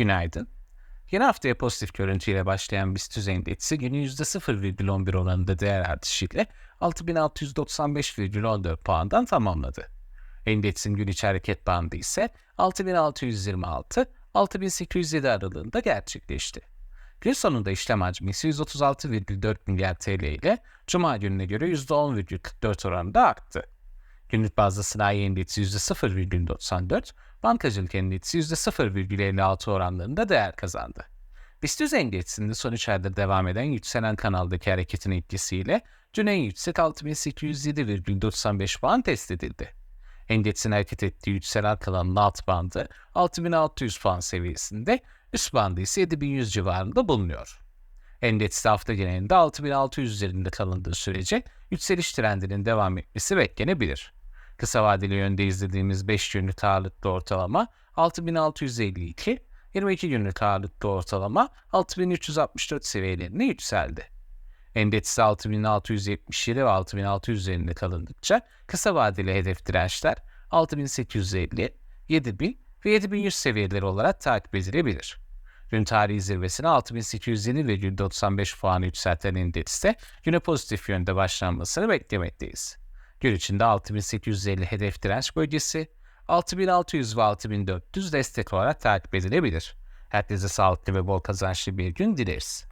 Günaydın. Yeni haftaya pozitif görüntüyle başlayan BIST endeksi günü %0,11 oranında değer artışıyla 6695,14 puandan tamamladı. Endeksin gün içi hareket bandı ise 6626-6807 aralığında gerçekleşti. Gün sonunda işlem hacmi ise 136,4 milyar TL ile Cuma gününe göre %10,44 oranında arttı. Günlük bazda sanayi endeksi %0,94, bankacılık endeksi %0,56 oranlarında değer kazandı. BIST endeksinde son 3 ayda devam eden yükselen kanaldaki hareketin etkisiyle dün en yüksek 6807,95 puan test edildi. Endeksin hareket ettiği yükselen kanalın alt bandı 6600 puan seviyesinde, üst bandı ise 7100 civarında bulunuyor. Endekste hafta genelinde 6600 üzerinde kalındığı sürece yükseliş trendinin devam etmesi beklenebilir. Kısa vadeli yönde izlediğimiz 5 günlük ağırlıklı ortalama 6652, 22 günlük ağırlıklı ortalama 6364 seviyelerine yükseldi. Endekste 6677 ve 6600 üzerinde kalındıkça kısa vadeli hedef dirençler 6850, 7000 ve 7100 seviyeleri olarak takip edilebilir. Dün tarihi zirvesine 6807,95 puanı yükselten endekste güne pozitif yönde başlanmasını beklemekteyiz. Gün içinde 6850 hedef direnç bölgesi, 6600 ve 6400 destek olarak takip edilebilir. Herkese sağlıklı ve bol kazançlı bir gün dileriz.